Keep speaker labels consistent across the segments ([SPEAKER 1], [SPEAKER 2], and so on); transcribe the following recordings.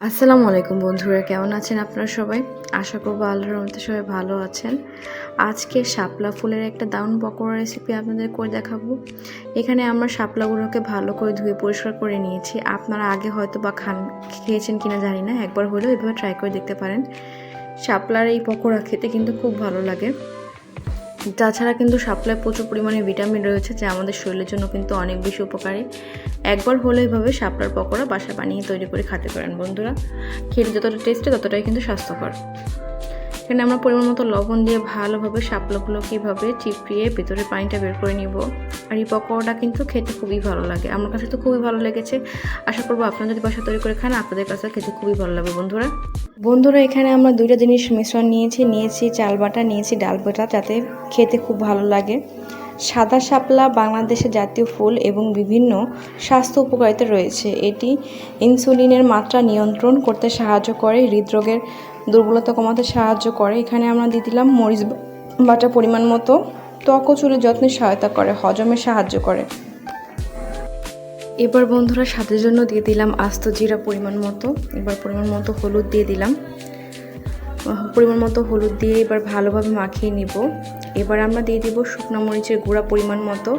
[SPEAKER 1] আসসালামু আলাইকুম বন্ধুরা, কেমন আছেন আপনারা সবাই? আশা করব আল্লাহর রহমতে সবাই ভালো আছেন। আজকে শাপলা ফুলের একটা দারুণ পকোড়া রেসিপি আপনাদের করে দেখাবো। এখানে আমরা শাপলাগুলোকে ভালো করে ধুয়ে পরিষ্কার করে নিয়েছি। আপনারা আগে হয়তো বা খান, খেয়েছেন কিনা জানি না, একবার হলেও এভাবে ট্রাই করে দেখতে পারেন। শাপলার এই পকোড়া খেতে কিন্তু খুব ভালো লাগে। তাছাড়া কিন্তু শাপলায় প্রচুর পরিমাণে ভিটামিন রয়েছে, যা আমাদের শরীরের জন্য কিন্তু অনেক বেশি উপকারী। একবার হলে এভাবে শাপলার পকোড়া বাসা বানিয়ে তৈরি করে খেতে পারেন বন্ধুরা। খেলে যতটা টেস্টে ততটাই কিন্তু স্বাস্থ্যকর। এখানে আমরা পরিমাণ মতো লবণ দিয়ে ভালোভাবে শাপলাগুলো কীভাবে চিপড়িয়ে ভেতরে পানিটা বের করে নিব। আর এই পকোড়াটা কিন্তু খেতে খুবই ভালো লাগে। আমার কাছে তো খুবই ভালো লেগেছে। আশা করব আপনারা যদি বাসা তৈরি করে খান, আপনাদের কাছে খেতে খুবই ভালো লাগবে বন্ধুরা। বন্ধুরা, এখানে আমরা দুইটা জিনিস মিশ্রণ নিয়েছি। নিয়েছি চাল বাটা, নিয়েছি ডাল বাটা, যাতে খেতে খুব ভালো লাগে। সাদা শাপলা, বাংলাদেশের জাতীয় ফুল এবং বিভিন্ন স্বাস্থ্য উপকারিতা রয়েছে। এটি ইনসুলিনের মাত্রা নিয়ন্ত্রণ করতে সাহায্য করে হৃদরোগের দুর্বলতা কমাতে সাহায্য করে। এখানে আমরা দিয়ে দিলাম মরিচ বাটা পরিমাণ মতো। ত্বক চুলের যত্নে সহায়তা করে, হজমে সাহায্য করে। এবার বন্ধুরা স্বাদের জন্য দিয়ে দিলাম আস্ত জিরা পরিমাণ মতো। এবার পরিমাণ মতো হলুদ দিয়ে দিলাম। পরিমাণ মতো হলুদ দিয়ে এবার ভালোভাবে মাখিয়ে নিব। এবার আমরা দিয়ে দিব শুকনো মরিচের গুঁড়া পরিমাণ মতো।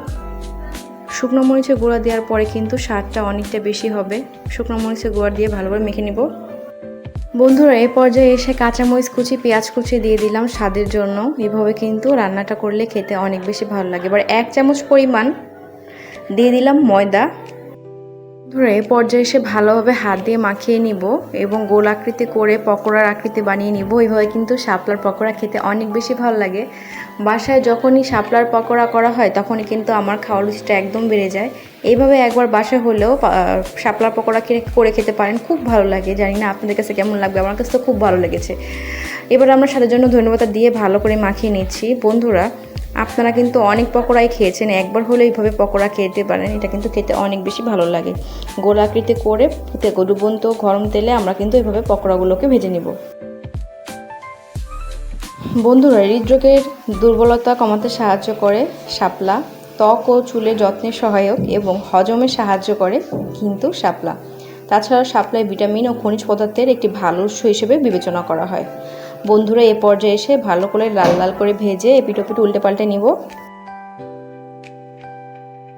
[SPEAKER 1] শুকনো মরিচের গুঁড়া দেওয়ার পরে কিন্তু স্বাদটা অনেকটা বেশি হবে। শুকনো মরিচের গুঁড়া দিয়ে ভালোভাবে মেখে নিব। বন্ধুরা এই পর্যায়ে এসে কাঁচামরিচ কুচি, পেঁয়াজ কুচি দিয়ে দিলাম স্বাদের জন্য। এভাবে কিন্তু রান্নাটা করলে খেতে অনেক বেশি ভালো লাগে। এবার এক চামচ পরিমাণ দিয়ে দিলাম ময়দা। ধরে পর্যায়ে এসে ভালোভাবে হাত দিয়ে মাখিয়ে নিব এবং গোল আকৃতি করে পকোড়ার আকৃতি বানিয়ে নিব। এইভাবে কিন্তু শাপলার পকোড়া খেতে অনেক বেশি ভালো লাগে। বাসায় যখনই শাপলার পকোড়া করা হয়, তখনই কিন্তু আমার খাওয়া রুচিটা একদম বেড়ে যায়। এইভাবে একবার বাসায় হলেও শাপলার পকোড়া করে খেতে পারেন, খুব ভালো লাগে। জানি না আপনাদের কাছে কেমন লাগবে, আমার কাছে তো খুব ভালো লেগেছে। এবার আমরা সাথে জন্য ধন্যবাদ দিয়ে ভালো করে মাখিয়ে নিচ্ছি। বন্ধুরা আপনারা কিন্তু অনেক পকোড়াই খেয়েছেন, একবার হলে এইভাবে পকোড়া খেতে পারেন, এটা কিন্তু খেতে অনেক বেশি ভালো লাগে। গোলাকৃতি করে ডুবন্ত গরম তেলে আমরা কিন্তু এইভাবে পকোড়াগুলোকে ভেজে নিব। বন্ধুরা, হৃদরোগের দুর্বলতা কমাতে সাহায্য করে শাপলা। ত্বক ও চুলে যত্নের সহায়ক এবং হজমে সাহায্য করে কিন্তু শাপলা। তাছাড়া শাপলায় ভিটামিন ও খনিজ পদার্থের একটি ভালো উৎস হিসেবে বিবেচনা করা হয়। বন্ধুরা এ পর্যায়ে এসে ভালো করে লাল লাল করে ভেজে এপিটোপিট উল্টে পাল্টে নিব।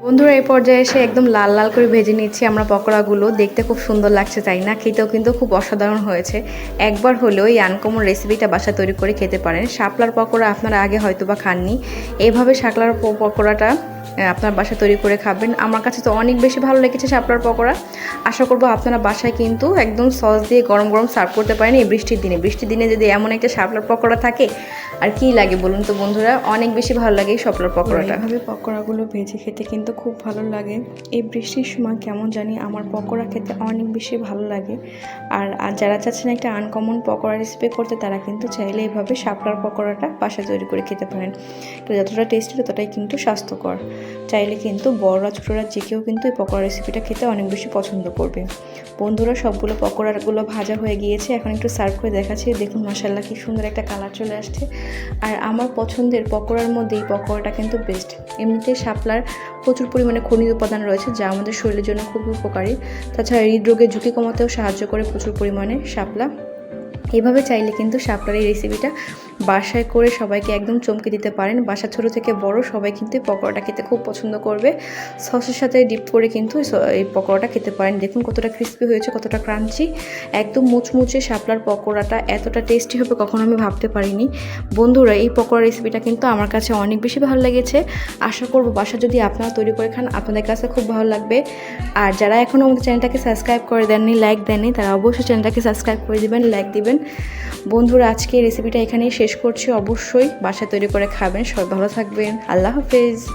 [SPEAKER 1] বন্ধুরা এই পর্যায়ে এসে একদম লাল লাল করে ভেজে নিচ্ছি আমরা পকোড়াগুলো। দেখতে খুব সুন্দর লাগছে, তাই না? খেতেও কিন্তু খুব অসাধারণ হয়েছে। একবার হলেও এই আনকমন রেসিপিটা বাসা তৈরি করে খেতে পারেন। শাপলার পকোড়া আপনারা আগে হয়তো বা খাননি। এভাবে শাকলার পকোড়াটা আপনার বাসায় তৈরি করে খাবেন। আমার কাছে তো অনেক বেশি ভালো লেগেছে শাপলার পকোড়া। আশা করব আপনারা বাসায় কিন্তু একদম সস দিয়ে গরম গরম সার্ভ করতে পারেন এই বৃষ্টির দিনে। বৃষ্টির দিনে যদি এমন একটা শাপলার পকোড়া থাকে, আর কি লাগে বলুন তো বন্ধুরা? অনেক বেশি ভালো লাগে এই শাপলার পকোড়াটা। এভাবে পকোড়াগুলো ভেজে খেতে কিন্তু খুব ভালো লাগে। এই বৃষ্টির সময় কেমন জানি আমার পকোড়া খেতে অনেক বেশি ভালো লাগে। আর যারা চাচ্ছেন একটা আনকমন পকোড়া রেসিপি করতে, তারা কিন্তু চাইলে এইভাবে শাপলার পকোড়াটা বাসায় তৈরি করে খেতে পারেন। তো যতটা টেস্টি ততটাই কিন্তু স্বাস্থ্যকর। চাইলে কিন্তু বড়রা, ছোটরা যে কেউ কিন্তু এই পকোড়া রেসিপিটা খেতে অনেক বেশি পছন্দ করবে। বন্ধুরা, সবগুলো পকোড়াগুলো ভাজা হয়ে গিয়েছে। এখন একটু সার্ভ করে দেখাচ্ছি। দেখুন মশাল্লা কি সুন্দর একটা কালার চলে আসছে। আর আমার পছন্দের পকোড়ার মধ্যে এই পকোড়াটা কিন্তু বেস্ট এমনিতে শাপলার প্রচুর পরিমাণে খনিজ উপাদান রয়েছে, যা আমাদের শরীরের জন্য খুব উপকারী। তাছাড়া হৃদরোগের ঝুঁকি কমাতেও সাহায্য করে প্রচুর পরিমাণে শাপলা। এভাবে চাইলে কিন্তু শাপলার এই রেসিপিটা বাসায় করে সবাইকে একদম চমকে দিতে পারেন। বাসা ছোটো থেকে বড় সবাই কিন্তু এই পকোড়াটা খেতে খুব পছন্দ করবে। সসের সাথে ডিপ করে কিন্তু এই পকোড়াটা খেতে পারেন। দেখুন কতটা ক্রিস্পি হয়েছে, কতটা ক্রাঞ্চি একদম মুচমুচে শাপলার পকোড়াটা এতটা টেস্টি হবে কখনো আমি ভাবতে পারিনি। বন্ধুরা, এই পকোড়া রেসিপিটা কিন্তু আমার কাছে অনেক বেশি ভালো লেগেছে। আশা করব বাসা যদি আপনারা তৈরি করে খান, আপনাদের কাছে খুব ভালো লাগবে। আর যারা এখনও আমাদের চ্যানেলটাকে সাবস্ক্রাইব করে দেননি লাইক দেননি, তারা অবশ্যই চ্যানেলটাকে সাবস্ক্রাইব করে দেবেন লাইক দিবেন। বন্ধুরা, আজকে রেসিপিটা এখানেই শেষ করছি অবশ্যই। বাসায় তৈরি করে খাবেন। সবাই ভালো থাকবেন। আল্লাহ হাফেজ।